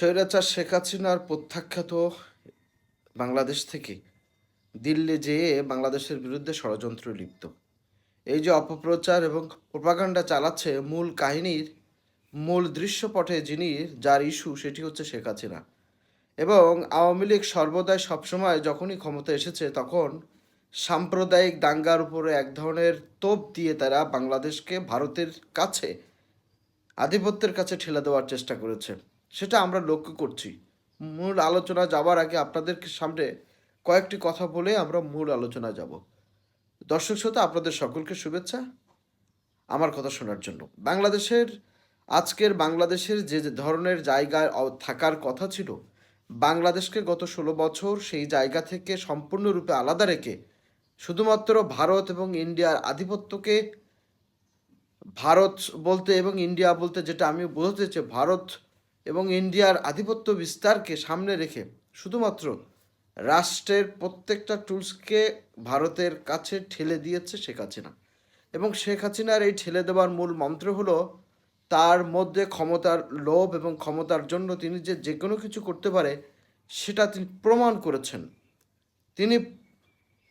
স্বৈরাচার শেখ হাসিনার প্রত্যাখ্যাত বাংলাদেশ থেকে দিল্লি যেয়ে বাংলাদেশের বিরুদ্ধে ষড়যন্ত্র লিপ্ত। এই যে অপপ্রচার এবং প্রপাগান্ডা চালাচ্ছে মূল কাহিনীর মূল দৃশ্যপটে যিনি যার ইস্যু, সেটি হচ্ছে শেখ হাসিনা। এবং আওয়ামী লীগ সর্বদাই সবসময় যখনই ক্ষমতা এসেছে তখন সাম্প্রদায়িক দাঙ্গার উপরে এক ধরনের তোপ দিয়ে তারা বাংলাদেশকে ভারতের কাছে, আধিপত্যের কাছে ঠেলে দেওয়ার চেষ্টা করেছে। সেটা আমরা লক্ষ্য করছি। মূল আলোচনা যাবার আগে আপনাদের সামনে কয়েকটি কথা বলে আমরা মূল আলোচনা যাব। দর্শক শ্রোতা, আপনাদের সকলকে শুভেচ্ছা। আমার কথা শোনার জন্য। বাংলাদেশের, আজকের বাংলাদেশের যে ধরনের জায়গায় থাকার কথা ছিল, বাংলাদেশকে গত ষোলো বছর সেই জায়গা থেকে সম্পূর্ণরূপে আলাদা রেখে শুধুমাত্র ভারত এবং ইন্ডিয়ার আধিপত্যকে ভারত বলতে এবং ইন্ডিয়া বলতে যেটা আমি বোঝাতে চাই, ভারত এবং ইন্ডিয়ার আধিপত্য বিস্তারকে সামনে রেখে শুধুমাত্র রাষ্ট্রের প্রত্যেকটা টুলসকে ভারতের কাছে ঠেলে দিয়েছে শেখ হাসিনা। এবং শেখ হাসিনার এই ঠেলে দেওয়ার মূল মন্ত্র হলো, তার মধ্যে ক্ষমতার লোভ এবং ক্ষমতার জন্য তিনি যে যে কোনো কিছু করতে পারে, সেটা তিনি প্রমাণ করেছেন। তিনি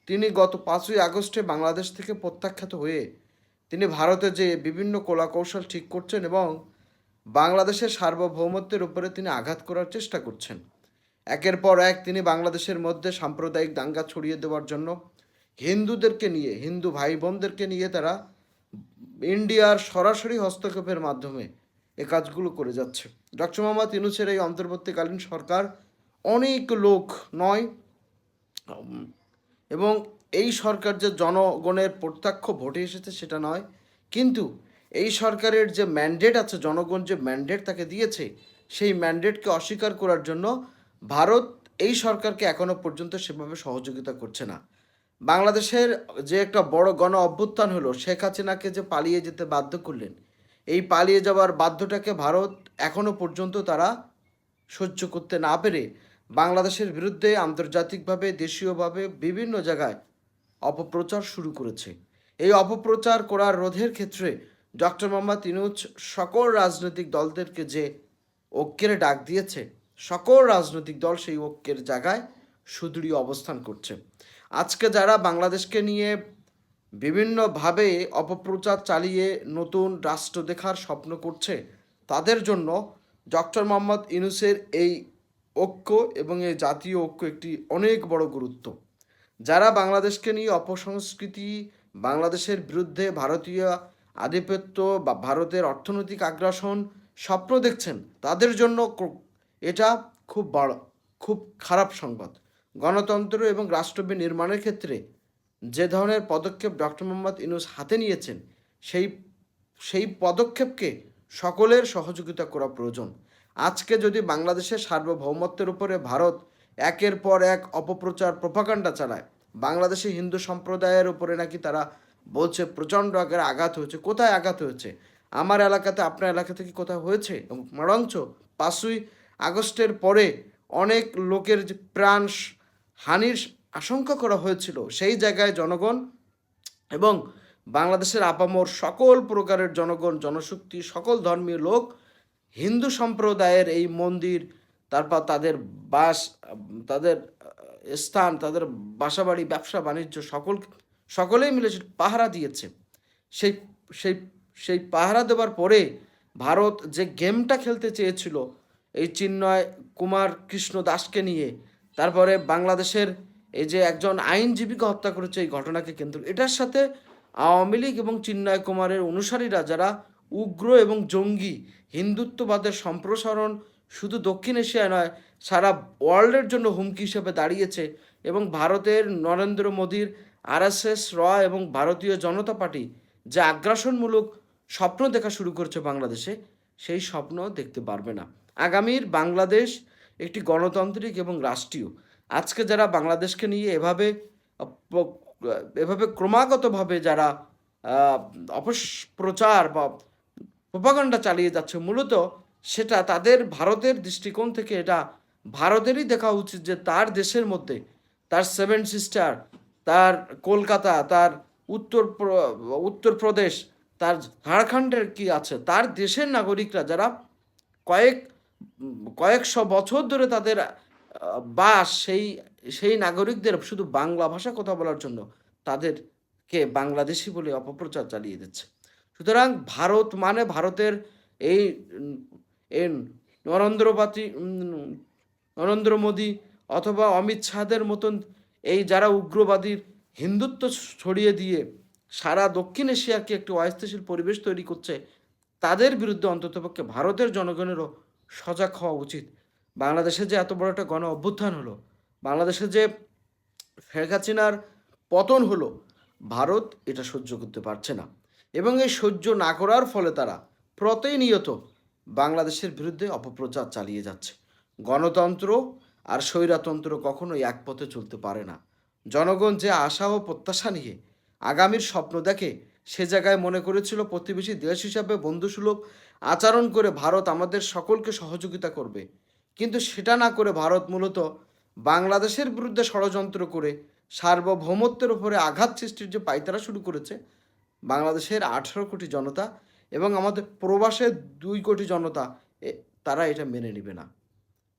তিনি গত পাঁচই আগস্টে বাংলাদেশ থেকে প্রত্যাখ্যাত হয়ে তিনি ভারতে যে বিভিন্ন কলাকৌশল ঠিক করছেন এবং বাংলাদেশের সার্বভৌমত্বের উপরে তিনি আঘাত করার চেষ্টা করছেন। একের পর এক তিনি বাংলাদেশের মধ্যে সাম্প্রদায়িক দাঙ্গা ছড়িয়ে দেওয়ার জন্য হিন্দুদেরকে নিয়ে, হিন্দু ভাই বোনদেরকে নিয়ে তারা ইন্ডিয়ার সরাসরি হস্তক্ষেপের মাধ্যমে এ কাজগুলো করে যাচ্ছে। ডক্টর মোহাম্মদ ইনুসের এই অন্তর্বর্তীকালীন সরকার অনেক লোক নয়, এবং এই সরকার যে জনগণের প্রত্যক্ষ ভোটে এসেছে সেটা নয়, কিন্তু এই সরকারের যে ম্যান্ডেট আছে, জনগণ যে ম্যান্ডেট তাকে দিয়েছে, সেই ম্যান্ডেটকে অস্বীকার করার জন্য ভারত এই সরকারকে এখনও পর্যন্ত সেভাবে সহযোগিতা করছে না। বাংলাদেশের যে একটা বড় গণ অভ্যুত্থান হলো, শেখ হাসিনাকে যে পালিয়ে যেতে বাধ্য করলেন, এই পালিয়ে যাওয়ার বাধ্যটাকে ভারত এখনও পর্যন্ত তারা সহ্য করতে না পেরে বাংলাদেশের বিরুদ্ধে আন্তর্জাতিকভাবে, দেশীয়ভাবে বিভিন্ন জায়গায় অপপ্রচার শুরু করেছে। এই অপপ্রচার করার রোধের ক্ষেত্রে ডক্টর মোহাম্মদ ইনুজ, সকল রাজনৈতিক দলদেরকে যে ঐক্যের ডাক দিয়েছে, সকল রাজনৈতিক দল সেই ঐক্যের জায়গায় সুদৃঢ় অবস্থান করছে। আজকে যারা বাংলাদেশকে নিয়ে বিভিন্নভাবে অপপ্রচার চালিয়ে নতুন রাষ্ট্র দেখার স্বপ্ন করছে, তাদের জন্য ডক্টর মোহাম্মদ ইনুসের এই ঐক্য এবং এই জাতীয় ঐক্য একটি অনেক বড় গুরুত্ব। যারা বাংলাদেশকে নিয়ে অপসংস্কৃতি, বাংলাদেশের বিরুদ্ধে ভারতীয় আধিপত্য বা ভারতের অর্থনৈতিক আগ্রাসন স্বপ্ন দেখছেন, তাদের জন্য এটা খুব বড়, খুব খারাপ সংবাদ। গণতন্ত্র এবং রাষ্ট্র নির্মাণের ক্ষেত্রে যে ধরনের পদক্ষেপ ডক্টর মোহাম্মদ ইনুস হাতে নিয়েছেন, সেই সেই পদক্ষেপকে সকলের সহযোগিতা করা প্রয়োজন। আজকে যদি বাংলাদেশের সার্বভৌমত্বের উপরে ভারত একের পর এক অপপ্রচার প্রপাগান্ডা চালায়, বাংলাদেশে হিন্দু সম্প্রদায়ের উপরে নাকি তারা বলছে, প্রচণ্ড আকারে আঘাত হয়েছে। কোথায় আঘাত হয়েছে? আমার এলাকাতে, আপনার এলাকাতে কি কোথাও হয়েছে? এবং বরঞ্চ পাঁচই আগস্টের পরে অনেক লোকের যে প্রাণ হানির আশঙ্কা করা হয়েছিল। সেই জায়গায় জনগণ এবং বাংলাদেশের আপামর সকল প্রকারের জনগণ, জনশক্তি, সকল ধর্মীয় লোক, হিন্দু সম্প্রদায়ের এই মন্দির, তারপর তাদের বাস, তাদের স্থান, তাদের বাসাবাড়ি, ব্যবসা, বাণিজ্য সকল সকলেই মিলে পাহারা দিয়েছে। সেই সেই সেই পাহারা দেওয়ার পরে ভারত যে গেমটা খেলতে চেয়েছিল, এই চিন্ময় কুমার কৃষ্ণ দাসকে নিয়ে, তারপরে বাংলাদেশের এই যে একজন আইনজীবীকে হত্যা করেছে এই ঘটনাকে কেন্দ্র, এটার সাথে আওয়ামী লীগ এবং চিন্ময় কুমারের অনুসারীরা যারা উগ্র এবং জঙ্গি, হিন্দুত্ববাদের সম্প্রসারণ শুধু দক্ষিণ এশিয়ায় নয়, সারা ওয়ার্ল্ডের জন্য হুমকি হিসেবে দাঁড়িয়েছে এবং ভারতের নরেন্দ্র মোদীর আরএসএস, র এবং ভারতীয় জনতা পার্টি যে আগ্রাসনমূলক স্বপ্ন দেখা শুরু করছে বাংলাদেশে, সেই স্বপ্ন দেখতে পারবে না। আগামীর বাংলাদেশ একটি গণতান্ত্রিক এবং রাষ্ট্রীয়। আজকে যারা বাংলাদেশকে নিয়ে এভাবে এভাবে ক্রমাগতভাবে যারা অপপ্রচার বা প্রপাগান্ডা চালিয়ে যাচ্ছে মূলত, সেটা তাদের ভারতের দৃষ্টিকোণ থেকে এটা ভারতেরই দেখা উচিত যে তার দেশের মধ্যে, তার সেভেন সিস্টার তার কলকাতা, তার উত্তর প্র- উত্তরপ্রদেশ তার ঝাড়খণ্ডের কি আছে? তার দেশের নাগরিকরা যারা কয়েক, কয়েকশো বছর ধরে তাদের বাস সেই সেই নাগরিকদের শুধু বাংলা ভাষা কথা বলার জন্য তাদেরকে বাংলাদেশি বলে অপপ্রচার চালিয়ে দিচ্ছে। সুতরাং ভারত মানে ভারতের এই নরেন্দ্রপাতি নরেন্দ্র মোদী অথবা অমিত শাহদের মতন এই যারা উগ্রবাদীর হিন্দুত্ব ছড়িয়ে দিয়ে সারা দক্ষিণ এশিয়াকে একটি অস্থিতিশীল পরিবেশ তৈরি করছে, তাদের বিরুদ্ধে অন্ততপক্ষে ভারতের জনগণেরও সজাগ হওয়া উচিত। বাংলাদেশে যে এত বড় একটা গণ অভ্যুত্থান হলো, বাংলাদেশে যে শেখ পতন হলো, ভারত এটা সহ্য করতে পারছে না। এবং এই সহ্য না করার ফলে তারা প্রতিনিয়ত বাংলাদেশের বিরুদ্ধে অপপ্রচার চালিয়ে যাচ্ছে। গণতন্ত্র আর স্বৈরাতন্ত্র কখনোই এক পথে চলতে পারে না। জনগণ যে আশা ও প্রত্যাশা নিয়ে আগামীর স্বপ্ন দেখে, সে জায়গায় মনে করেছিল প্রতিবেশী দেশ হিসাবে বন্ধুসুলভ আচরণ করে ভারত আমাদের সকলকে সহযোগিতা করবে। কিন্তু সেটা না করে ভারত মূলত বাংলাদেশের বিরুদ্ধে ষড়যন্ত্র করে সার্বভৌমত্বের উপরে আঘাত সৃষ্টির যে পাইতারা শুরু করেছে, বাংলাদেশের আঠেরো কোটি জনতা এবং আমাদের প্রবাসের দুই কোটি জনতা তারা এটা মেনে নেবে না।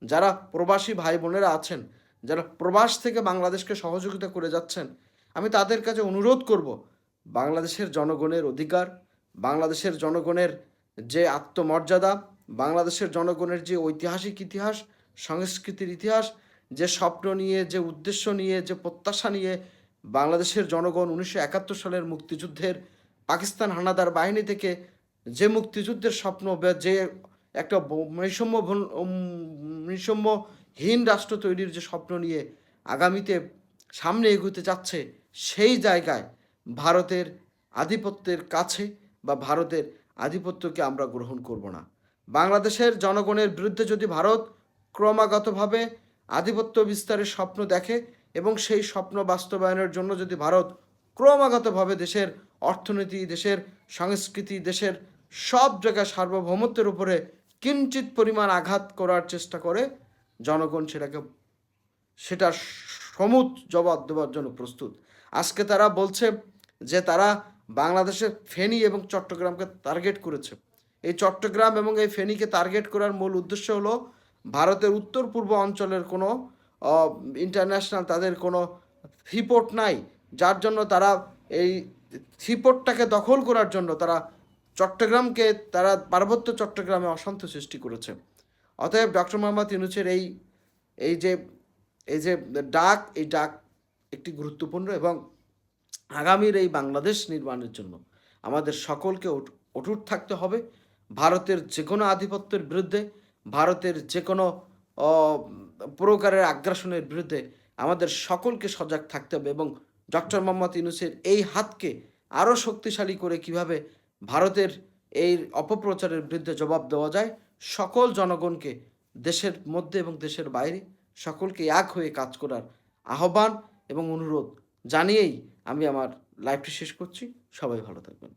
যারা প্রবাসী ভাই বোনেরা আছেন, যারা প্রবাস থেকে বাংলাদেশকে সহযোগিতা করে যাচ্ছেন, আমি তাদের কাছে অনুরোধ করব, বাংলাদেশের জনগণের অধিকার, বাংলাদেশের জনগণের যে আত্মমর্যাদা, বাংলাদেশের জনগণের যে ঐতিহাসিক ইতিহাস, সংস্কৃতির ইতিহাস, যে স্বপ্ন নিয়ে, যে উদ্দেশ্য নিয়ে, যে প্রত্যাশা নিয়ে বাংলাদেশের জনগণ উনিশশো একাত্তর সালের মুক্তিযুদ্ধের পাকিস্তান হানাদার বাহিনী থেকে যে মুক্তিযুদ্ধের স্বপ্ন যে একটা বৈষম্য বৈষম্যহীন রাষ্ট্র তৈরির যে স্বপ্ন নিয়ে আগামীতে সামনে এগোতে যাচ্ছে, সেই জায়গায় ভারতের আধিপত্যের কাছে বা ভারতের আধিপত্যকে আমরা গ্রহণ করব না। বাংলাদেশের জনগণের বিরুদ্ধে যদি ভারত ক্রমাগতভাবে আধিপত্য বিস্তারের স্বপ্ন দেখে এবং সেই স্বপ্ন বাস্তবায়নের জন্য যদি ভারত ক্রমাগতভাবে দেশের অর্থনীতি, দেশের সংস্কৃতি, দেশের সব জায়গায় সার্বভৌমত্বের উপরে কিঞ্চিত পরিমাণ আঘাত করার চেষ্টা করে, জনগণ সেটাকে সেটা সমুদ জবাব দেওয়ার জন্য প্রস্তুত। আজকে তারা বলছে যে তারা বাংলাদেশের ফেনী এবং চট্টগ্রামকে টার্গেট করেছে। এই চট্টগ্রাম এবং এই ফেনীকে টার্গেট করার মূল উদ্দেশ্য হলো ভারতের উত্তর পূর্ব অঞ্চলের কোনো ইন্টারন্যাশনাল তাদের কোনো ফিপোর্ট নাই, যার জন্য তারা এই ফিপোর্টটাকে দখল করার জন্য তারা চট্টগ্রামকে তারা পার্বত্য চট্টগ্রামে অশান্ত সৃষ্টি করেছে। অতএব ডক্টর মোহাম্মদ ইউনুসের এই এই যে এই যে ডাক, এই ডাক একটি গুরুত্বপূর্ণ এবং আগামীর এই বাংলাদেশ নির্মাণের জন্য আমাদের সকলকে অটুট থাকতে হবে। ভারতের যে কোনো আধিপত্যের বিরুদ্ধে, ভারতের যে কোনো প্রকারের আগ্রাসনের বিরুদ্ধে আমাদের সকলকে সজাগ থাকতে হবে এবং ডক্টর মোহাম্মদ ইউনুসের এই হাতকে আরও শক্তিশালী করে কীভাবে ভারতের এই অপপ্রচারের বিরুদ্ধে জবাব দেওয়া যায়, সকল জনগণকে দেশের মধ্যে এবং দেশের বাইরে সকলকে এক হয়ে কাজ করার আহ্বান এবং অনুরোধ জানিয়েই আমি আমার লাইভটি শেষ করছি। সবাই ভালো থাকবেন।